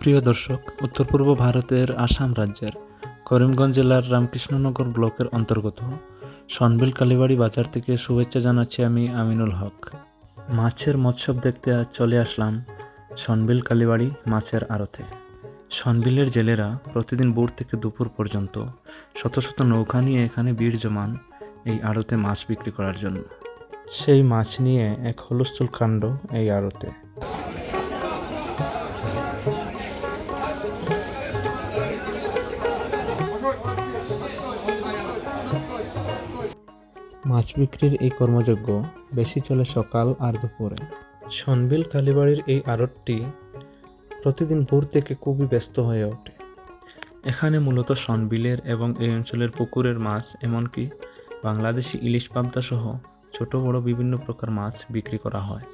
প্রিয় দর্শক উত্তর পূর্ব ভারতের আসাম রাজ্যের করিমগঞ্জ জেলার রামকৃষ্ণনগর ব্লকের অন্তর্গত সনবিল কালীবাড়ি বাজার থেকে শুভেচ্ছা জানাচ্ছি আমি আমিনুল হক। মাছের মৎসব দেখতে চলে আসলাম সনবিল কালীবাড়ি মাছের আড়তে। সনবিলের জেলেরা প্রতিদিন ভোর থেকে দুপুর পর্যন্ত শত শত নৌকা নিয়ে এখানে ভিড় জমান এই আড়তে মাছ বিক্রি করার জন্য। সেই মাছ নিয়ে এক হলস্থুল কাণ্ড এই আড়তে। মাছ বিক্রির এই কর্মযজ্ঞ বেশি চলে সকাল আর দুপুরে। সনবিল কালীবাড়ির এই আড়তটি প্রতিদিন ভোর থেকে খুবই ব্যস্ত হয়ে ওঠে। এখানে মূলত সনবিলের এবং এই অঞ্চলের পুকুরের মাছ, এমনকি বাংলাদেশি ইলিশ পাবদা সহ ছোট বড় বিভিন্ন প্রকার মাছ বিক্রি করা হয়।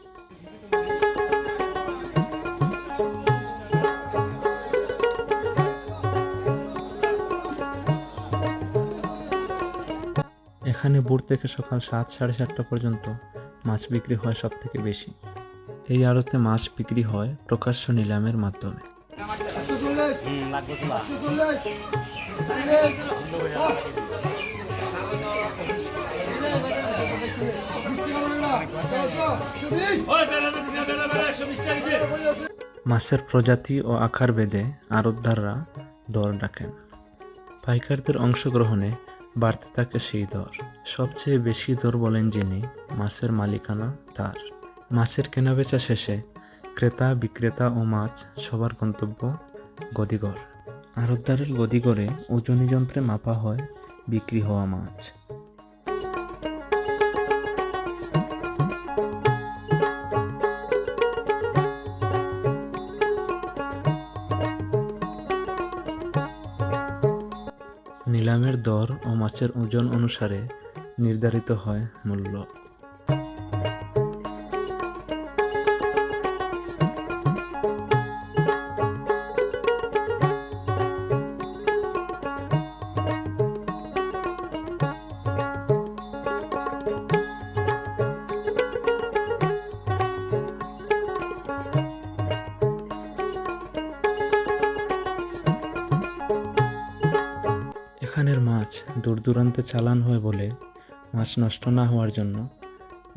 এখানে ভোর থেকে সকাল সাত, সাড়ে সাতটা পর্যন্ত মাছ বিক্রি হয় সব থেকে বেশি। এই আড়তে মাছ বিক্রি হয় প্রকাশ্য নিলামের মাধ্যমে। মাছের প্রজাতি ও আকার বেদে আড়তদাররা দর ডাকেন। পাইকারদের অংশগ্রহণে বাড়তে থাকে সেই দর। সবচেয়ে বেশি দর বলেন যিনি মাছের মালিকানা তার। মাছের কেনাবেচা শেষে ক্রেতা, বিক্রেতা ও মাছ সবার গন্তব্য গদিঘর আড়তদারের গদিঘরে ওজনি যন্ত্রে মাপা হয় বিক্রি হওয়া মাছ। নিলামের দর ও মাছের ওজন অনুসারে নির্ধারিত হয় মূল্য। এখানের মাছ দূর দূরান্তে চালান হয় বলে মাছ নষ্ট না হওয়ার জন্য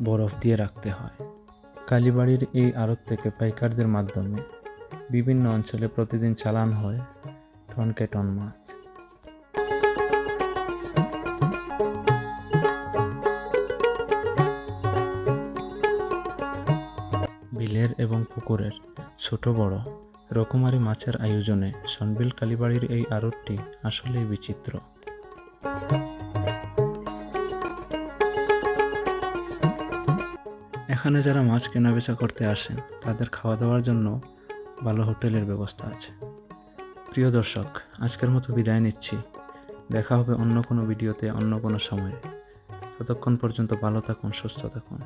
বরফ দিয়ে রাখতে হয়। কালীবাড়ির এই আড়ত থেকে পাইকারদের মাধ্যমে বিভিন্ন অঞ্চলে প্রতিদিন চালান হয় টনকে টন মাছ। বিলের এবং পুকুরের ছোট বড় রকমারি মাছের আয়োজনে সনবিল কালীবাড়ির এই আড়তটি আসলেই বিচিত্র। এখানে যারা মাছ কেনাবেচা করতে আসেন, তাদের খাওয়া দাওয়ার জন্য ভালো হোটেলের ব্যবস্থা আছে। প্রিয় দর্শক, আজকের মতো বিদায় নিচ্ছি। দেখা হবে অন্য কোনো ভিডিওতে অন্য কোনো সময়ে। ততক্ষণ পর্যন্ত ভালো থাকুন, সুস্থ থাকুন।